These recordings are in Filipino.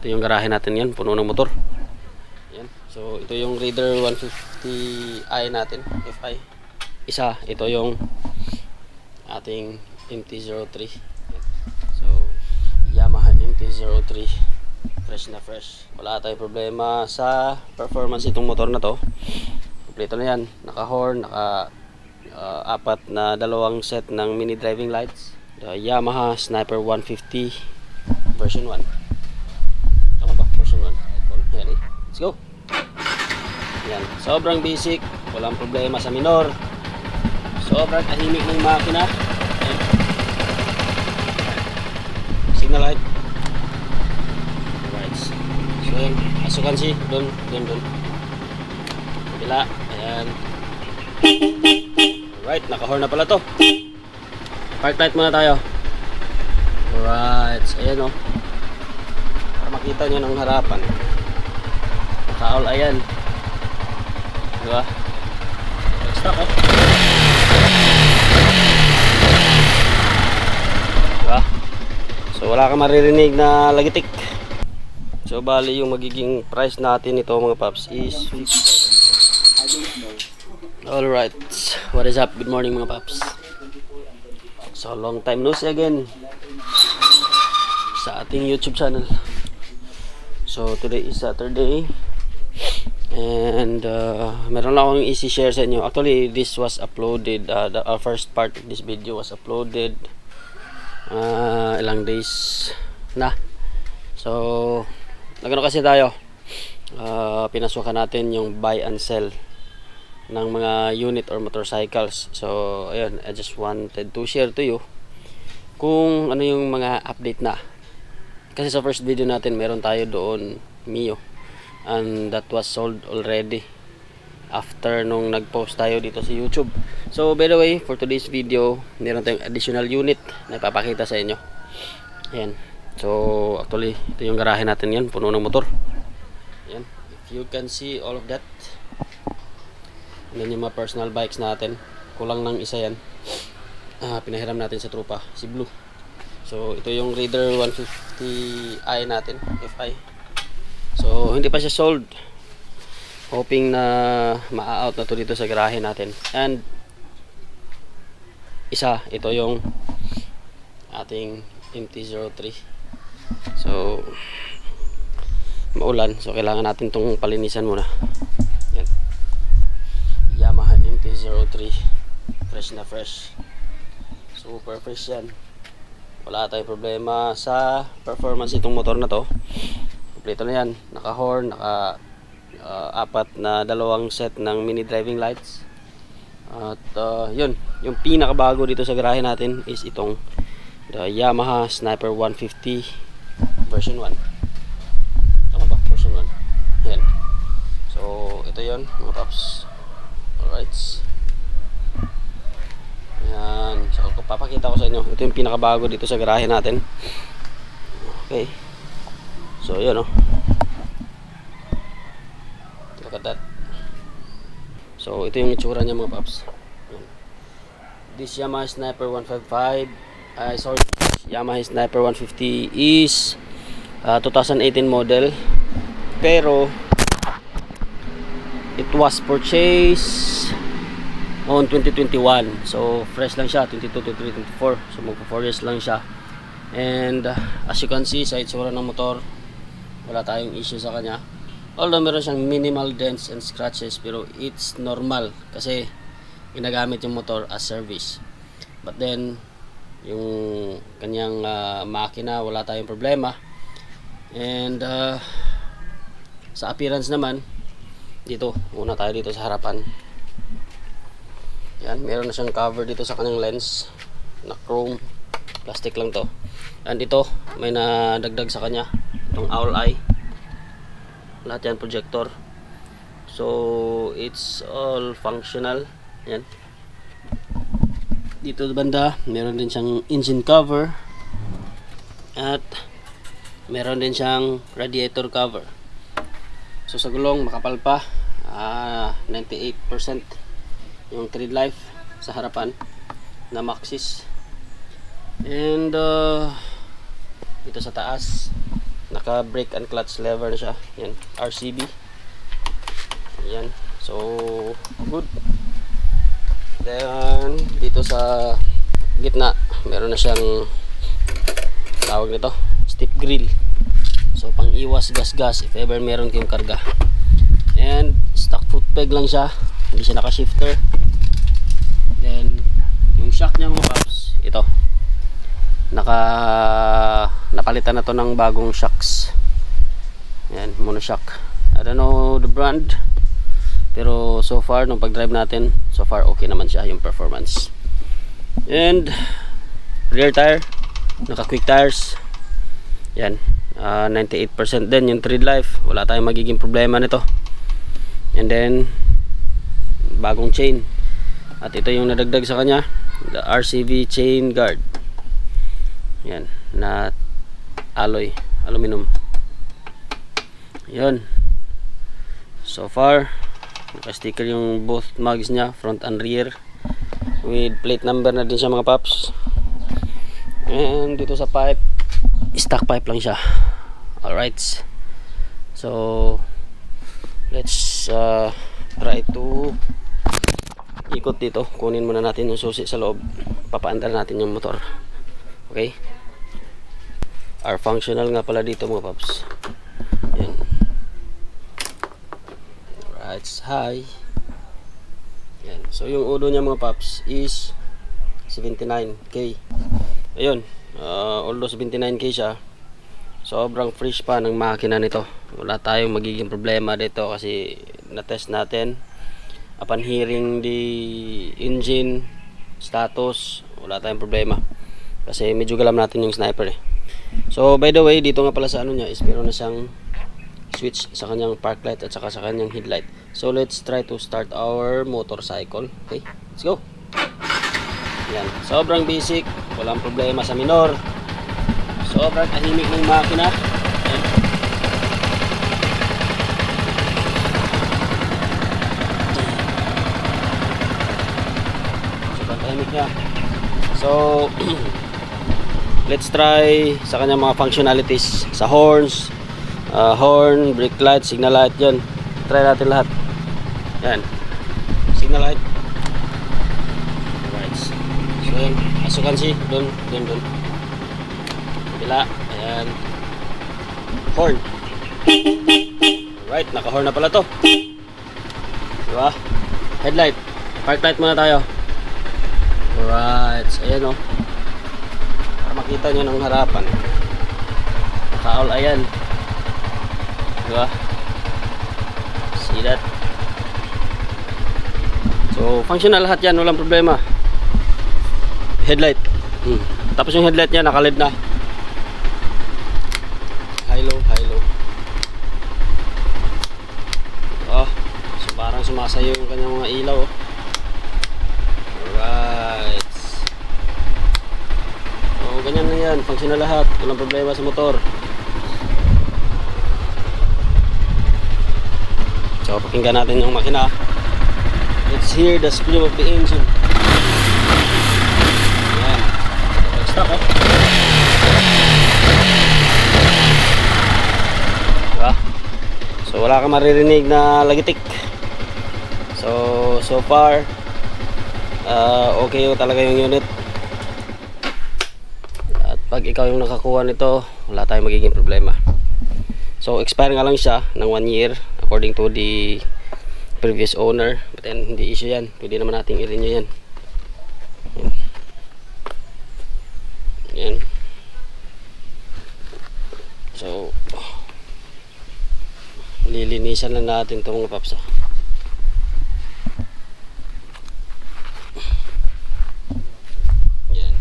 Ito yung garahe natin yan, puno ng motor. Yan. So, ito yung Raider 150i natin, FI. Isa, ito yung ating MT-03. Yan. So, Yamaha MT-03. Fresh na fresh. Wala tayong problema sa performance itong motor na to. Kompleto na yan. Naka-horn, naka uh, apat na dalawang set ng mini driving lights. The Yamaha Sniper 150 version 1. Tama ba? Version 1. Yan eh. Let's go. Yan. Sobrang basic. Walang problema sa minor. Sobrang tahimik ng makina. Yan. Signal light. Alright. So yun. Asukan si. Doon. Doon. Doon. Kabila. Ayan. Alright. Naka-horn na pala to. Park light muna tayo. Alright. So, ayan o. Para makita nyo ng harapan. Naka-all ayan. Diba? Stop oh. Diba? So wala kang maririnig na lagitik. So bali yung magiging price natin ito mga paps is 50,000. Alright. What is up? Good morning mga paps. So long time no see again sa ating YouTube channel. So today is Saturday and uh, meron lang akong isi-share sa inyo. Actually this was uploaded uh, the our first part of this video was uploaded uh, ilang days na. So nagano kasi tayo uh, pinasukan natin yung buy and sell ng mga unit or motorcycles. So, ayun, I just wanted to share to you kung ano yung mga update na. Kasi sa first video natin, meron tayo doon, Mio. And that was sold already after nung nag-post tayo dito sa YouTube. So, by the way, for today's video, meron tayong additional unit na ipapakita sa inyo. Ayan. So, actually, ito yung garahe natin yan, puno ng motor. Ayan. If you can see all of that, yan yung mga personal bikes natin. Kulang ng isa yan. Ah, pinahiram natin sa trupa, si Blue. So, ito yung Raider 150i natin, FI. So, hindi pa siya sold. Hoping na ma-out na to dito sa garahe natin. And, isa, ito yung ating MT-03. So, maulan. So, kailangan natin tong palinisan muna. Yan. Yamaha MT-03 fresh na fresh super fresh yan wala tayong problema sa performance itong motor na to kompleto na yan naka horn naka uh, apat na dalawang set ng mini driving lights at uh, yun yung pinakabago dito sa garahe natin is itong the Yamaha Sniper 150 version 1 tama ba version 1 yan so ito yon mga paps Alright. Ayan. So, papakita ko sa inyo. Ito yung pinakabago dito sa garahe natin. Okay. So, yun, oh. Look at that. So, ito yung itsura niya, mga paps. Ayan. This Yamaha Sniper 155, ay sorry, Yamaha Sniper 150 is uh, 2018 model. Pero, it was purchased on 2021 so fresh lang siya 22 23 24 so magpo 4 years lang siya and uh, as you can see sa itsura ng motor wala tayong issue sa kanya. Although meron siyang minimal dents and scratches pero it's normal kasi ginagamit yung motor as service. But then yung kanyang uh, makina wala tayong problema. And uh, sa appearance naman dito una tayo dito sa harapan. Yan meron na siyang cover dito sa kanyang lens na chrome. Plastic lang to. And ito may nadagdag sa kanya itong owl eye lahat yan projector. So it's all functional. Yan. Dito banda meron din siyang engine cover. At meron din siyang radiator cover. So sa gulong makapal pa. Ah, 98% yung thread life sa harapan na Maxis. And uh, dito sa taas Naka brake and clutch lever siya. Yan, RCB. Yan. So, good. Then, dito sa gitna, meron na siyang tawag nito, step grill. So, pang iwas gas-gas if ever meron kayong karga. And, stock foot peg lang siya. Hindi siya naka-shifter. Then, yung shock niya mga ito. Naka, napalitan na to ng bagong shocks. Yan, monoshock. I don't know the brand. Pero so far, nung pag-drive natin, so far okay naman siya yung performance. And, rear tire, naka quick tires. Yan, ah, 98% din yung tread life. Wala tayong magiging problema nito. And then, bagong chain. At ito yung nadagdag sa kanya, the RCV chain guard. Yan, na alloy, aluminum. Yun. So far, naka-sticker yung both mugs niya, front and rear. With plate number na din siya mga paps. And dito sa pipe, stock pipe lang siya. Alright. So, let's uh, try to ikot dito. Kunin muna natin yung susi sa loob. Papaandar natin yung motor. Okay? Our functional nga pala dito mga paps. Yan. Right, hi. Yan. So yung udo niya mga paps is 79k. Ayun. Uh, although 79k siya, sobrang fresh pa ng makina nito. Wala tayong magiging problema dito kasi na-test natin. Upon hearing the engine status, wala tayong problema. Kasi medyo galam natin yung sniper eh. So by the way, dito nga pala sa ano niya is meron na siyang switch sa kanyang park light at saka sa kanyang headlight. So let's try to start our motorcycle. Okay, let's go. Yan, sobrang basic, walang problema sa minor. Sobrang tahimik ng makina. Sobrang tahimik niya. So, let's try sa kanyang mga functionalities sa horns, uh, horn, brake light, signal light yan. Try natin lahat. Yan. Signal light. Alright. So yan. As you can see, dun, dun, dun. Bila. Ayan. Horn. Alright, naka-horn na pala to. Diba? Headlight. Park light muna tayo. Alright. So, ayan o. Para makita nyo ng harapan. Naka-all ayan. Diba? See that? So, functional lahat yan. Walang problema. Headlight. Hmm. Tapos yung headlight niya, nakalid na. High low, high low. Oh, so parang sumasayo yung kanyang mga ilaw. Oh. Alright. So, ganyan na yan. Lahat. Walang problema sa motor. So, pakinggan natin yung makina. Let's hear the scream of the engine. Yan. Stop, oh. Diba? So, wala kang maririnig na lagitik. So, so far, uh, okay talaga yung unit. Pag ikaw yung nakakuha nito, wala tayong magiging problema. So, expire nga lang siya ng 1 year according to the previous owner. But then, hindi issue yan. Pwede naman nating i-renew yan. Yan. So, lilinisan lang natin itong paps. ah. Yan.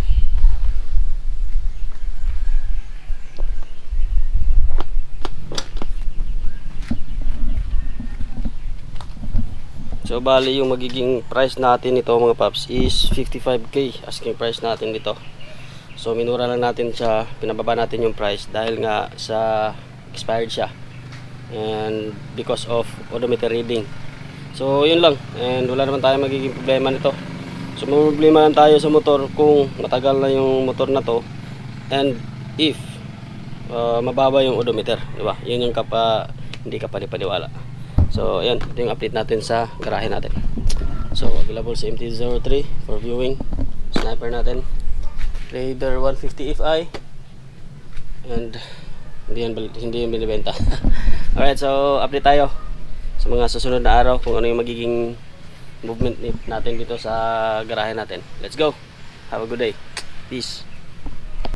So bali yung magiging price natin nito mga paps is 55k asking price natin dito. So minura lang natin siya, pinababa natin yung price dahil nga sa expired siya. And because of odometer reading. So yun lang and wala naman tayo magiging problema nito. So problema lang tayo sa motor kung matagal na yung motor na to and if uh, mababa yung odometer, di ba? Yun yung kapa hindi ka panipaniwala. So, ayan, ito yung update natin sa garahe natin. So, available sa MT-03 for viewing. Sniper natin. Raider 150 FI. And hindi yan, hindi yan binibenta. Alright, so update tayo sa mga susunod na araw kung ano yung magiging movement natin dito sa garahe natin. Let's go! Have a good day. Peace!